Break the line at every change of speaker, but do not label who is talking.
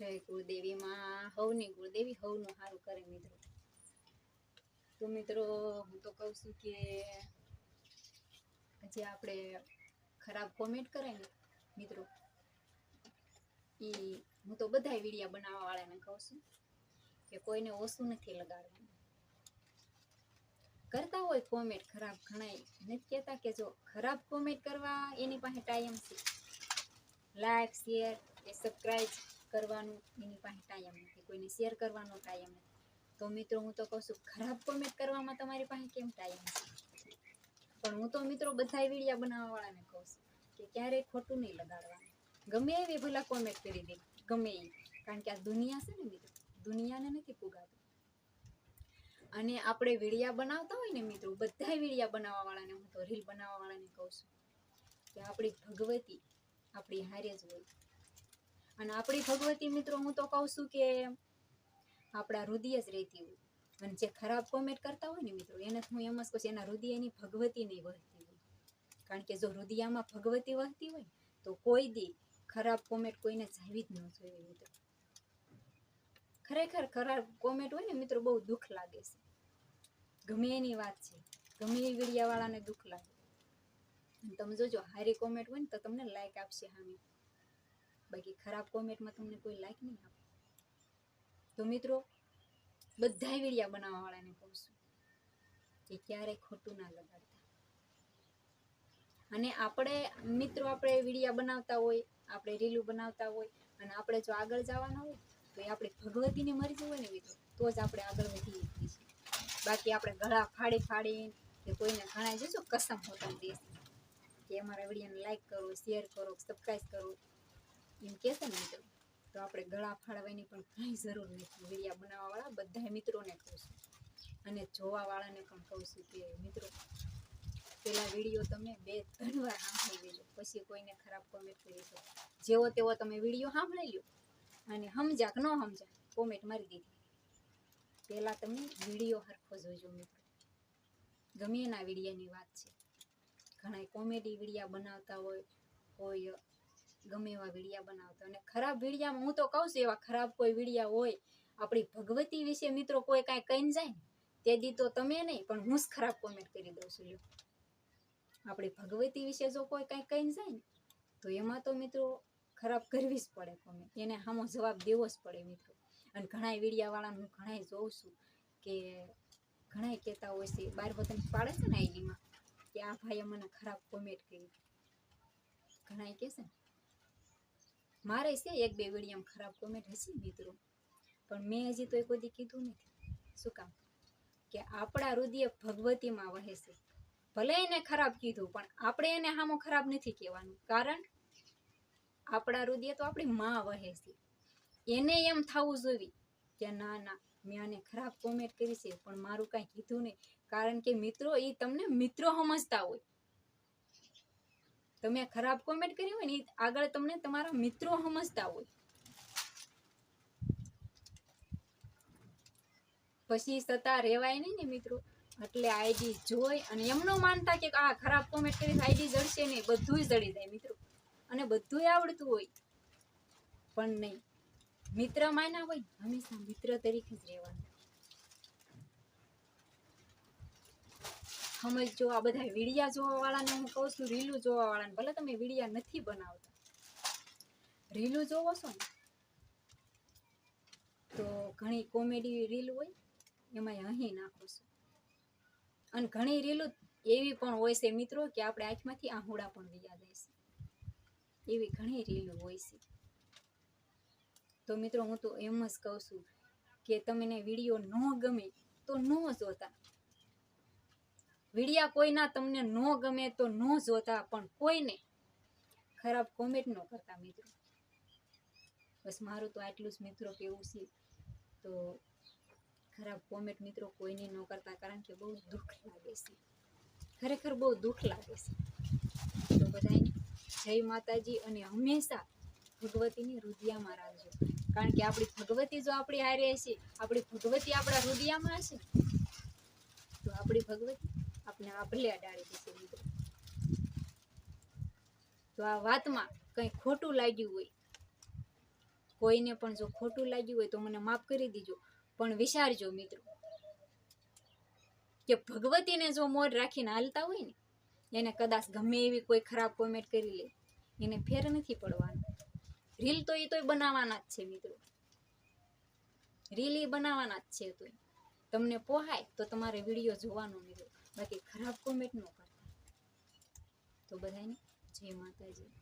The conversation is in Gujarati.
જય કુળદેવીમાં હવની કુળદેવી હવનું સારું કરે મિત્રો. તો મિત્રો, હું તો કહું છું કે જે આપણે ખરાબ કોમેન્ટ કરે ને મિત્રો એ હું તો બધાય વિડીયા બનાવવા વાળાને કહું છું કે કોઈને ઓછું નથી લગાડવાનું. કરતા હોય કોમેન્ટ ખરાબ ઘણાય. નથી કહેતા કે જો ખરાબ કોમેન્ટ કરવા એની પાસે ટાઈમ છે. લાઈક શેર એ સબસ્ક્રાઈબ કરવાનું, એની પાસે ટાઈમ નથી, કોઈને શેર કરવાનો ટાઈમ નથી. તો મિત્રો, હું તો કહું છું, ખરાબ કોમેન્ટ કરવામાં તમારી પાસે કેમ ટાઈમ છે? પણ હું તો મિત્રો બધા વિડીયા બનાવવા વાળાને કહું છું કે ક્યારેય ખોટું નહીં લગાડવાનું. ગમે એવી ભલા કોમેન્ટ કરી દે, ગમે એ કારણ કે આ દુનિયા છે ને મિત્રો, દુનિયાને નથી પુગાતું. અને આપણે વિડીયા બનાવતા હોય ને મિત્રો બધા વિડીયા બનાવવા વાળાને હું તો રીલ બનાવવા વાળાને કહું છું કે આપણી ભગવતી આપણી હારે જ હોય. અને આપણી ભગવતી મિત્રો, હું તો કહું છું કે આપણા હૃદય જ રહેતી હોય. અને જે ખરાબ કોમેન્ટ કરતા હોય ને મિત્રો, એને હું એમ જ કહું છું, એના હૃદયની ભગવતી નહીં વહતી હોય. કારણ કે જો હૃદયમાં ભગવતી વહતી હોય, તો કોઈ દી ખરાબ કોમેન્ટ કોઈને જાવી જ ન જોઈએ મિત્રો. ખરેખર ખરાબ કોમેન્ટ હોય ને મિત્રો, બહુ દુઃખ લાગે છે. ગમે એની વાત છે, ગમે એ વિડીયાવાળાને દુઃખ લાગે. તમે જોજો, હારી કોમેન્ટ હોય ને તો તમને લાઈક આપશે હામી બાકી ખરાબ કોમેન્ટમાં તમને કોઈ લાઈક નહીં આપે. તો મિત્રો બધા વિડીયા બનાવવા વાળાને કહું છું કે ક્યારેય ખોટું ના લગાડતા. અને આપણે, મિત્રો આપણે વિડીયા બનાવતા હોય, આપણે રીલું બનાવતા હોય, અને આપણે જો આગળ જવાના હોય, તો એ આપણે ભગવતીને મરી જવું હોય ને મિત્રો, તો જ આપણે આગળ વધી શકીએ બાકી આપણે ગળા ફાડી ફાડી કે કોઈને ઘણા જશો કસમ હોતા દેશ કે અમારા વિડીયોને લાઈક કરો શેર કરો સબસ્ક્રાઈબ કરો. એમ કહેશે ને મિત્રો, તો આપણે ગળા ફાળવાની પણ કાંઈ જરૂર નથી. વિડીયા બનાવવાવાળા બધા મિત્રોને કહું અને જોવાવાળાને પણ કહું છું કે, મિત્રો, પેલા વીડિયો તમે બે, ત્રણ વાર સાંભળી લેજો. પછી કોઈને ખરાબ કોમેન્ટ કરી શકો. જેવો તેવો તમે વીડિયો સાંભળી લો અને સમજ્યા કે ન સમજ્યા કોમેન્ટ મારી દીધી. પહેલાં તમે વીડિયો હરખો જોજો મિત્રો. ગમે એના વિડીયાની વાત છે. ઘણા કોમેડી વિડીયા બનાવતા હોય કોઈ ગમે એવા વિડીયા બનાવતો. અને ખરાબ વિડીયામાં હું તો કહું છું, એવા ખરાબ કોઈ વિડીયા હોય, આપણી ભગવતી વિશે મિત્રો કોઈ કાંઈ કહીને જાય તે દી તો તમે નહીં, પણ હું જ ખરાબ કોમેન્ટ કરી દઉં છું આપણી ભગવતી વિશે જો કોઈ કાંઈ કહીને જાય ને, તો એમાં તો મિત્રો ખરાબ કરવી જ પડે કોમેન્ટ એને સામો જવાબ દેવો જ પડે મિત્રો. અને ઘણા વિડીયાવાળાને હું ઘણાય જોઉં છું કે ઘણાય કહેતા હોય છે, બાર વતન પાડે છે ને આઈડીમાં, કે આ ભાઈએ મને ખરાબ કોમેન્ટ કરી. ઘણાય કહેશે ને. મારે છે એક બે વિડીયામાં ખરાબ કોમેન્ટ હશે મિત્રો. પણ મેં હજી તો કોઈ દી કીધું નથી. શું કામ? કે આપણા હૃદય ભગવતીમાં વહે છે. ભલે એને ખરાબ કીધું, પણ આપણે એને હામો ખરાબ નથી કહેવાનું. કારણ આપણા હૃદય તો આપણી માં વહે છે. એને એમ થવું જોઈએ કે ના ના, મેં આને ખરાબ કોમેન્ટ કરી છે, પણ મારું કાંઈ કીધું નહીં. કારણ કે મિત્રો એ તમને મિત્રો સમજતા હોય. તમે ખરાબ કોમેન્ટ કરી હોય ને આગળ તમને તમારા મિત્રો સમજતા હોય. પછી સતા રહેવાય નહીં ને મિત્રો. એટલે આઈડી જોઈ અને એમનો માનતા કે આ ખરાબ કોમેન્ટ કરી આઈડી જડશે નહીં, બધુંય જડી જાય મિત્રો. અને બધુંય આવડતું હોય, પણ નહીં. મિત્ર માયના હોય, હંમેશા મિત્ર તરીકે જ રહેવાનું. સમજજો આ બધા વિડીયા જોવા વાળાને હું કહું છું, રીલું જોવા વાળાને ભલે તમે વિડીયા નથી બનાવતા. રીલું જોવો છો ને, તો ઘણી કોમેડી રીલ હોય એમાં અહીં નાખો છો. અને ઘણી રીલો એવી પણ હોય છે મિત્રો કે આપણે આંખમાંથી આહુડા પણ વયા દઈશું એવી ઘણી રીલો હોય છે. તો મિત્રો હું તો એમ જ કહું છું કે તમને વીડિયો ન ગમે તો ન જોતા. વિડીયા કોઈના તમને ન ગમે તો ન જોતા, પણ કોઈને ખરાબ કોમેન્ટ ન કરતા મિત્રો. બસ મારું તો આટલું જ મિત્રો કેવું છે. તો ખરાબ કોમેન્ટ મિત્રો કોઈને ન કરતા, કારણ કે બહુ દુઃખ લાગે છે. ખરેખર બહુ દુઃખ લાગે છે. તો બધાને જય માતાજી અને હંમેશા ભગવતીની રુદિયામાં રાખજો. કારણ કે આપણી ભગવતી જો આપણી હારે છે આપણી ભગવતી આપણા રુદિયામાં હશે. તો આપણી ભગવતી આપણે આભલે અડાડી મિત્રો. તો આ વાતમાં કંઈ ખોટું લાગ્યું હોય, કોઈને પણ જો ખોટું લાગ્યું હોય તો મને માફ કરી દીજો. પણ વિચારજો મિત્રો, કે ભગવતીને જો મોડ રાખીને હાલતા હોય ને, એને કદાચ ગમે એવી કોઈ ખરાબ કોમેન્ટ કરી લે, એને ફેર નથી પડવાનું. રીલ તો એ તોય બનાવવાના જ છે મિત્રો. રીલ એ બનાવવાના જ છે તોય. તમને પોહાય તો તમારે વીડિયો જોવાનો મિત્રો. બાકી ખરાબ કોમેન્ટ ન કરતા. તો બધાને જય માતાજી.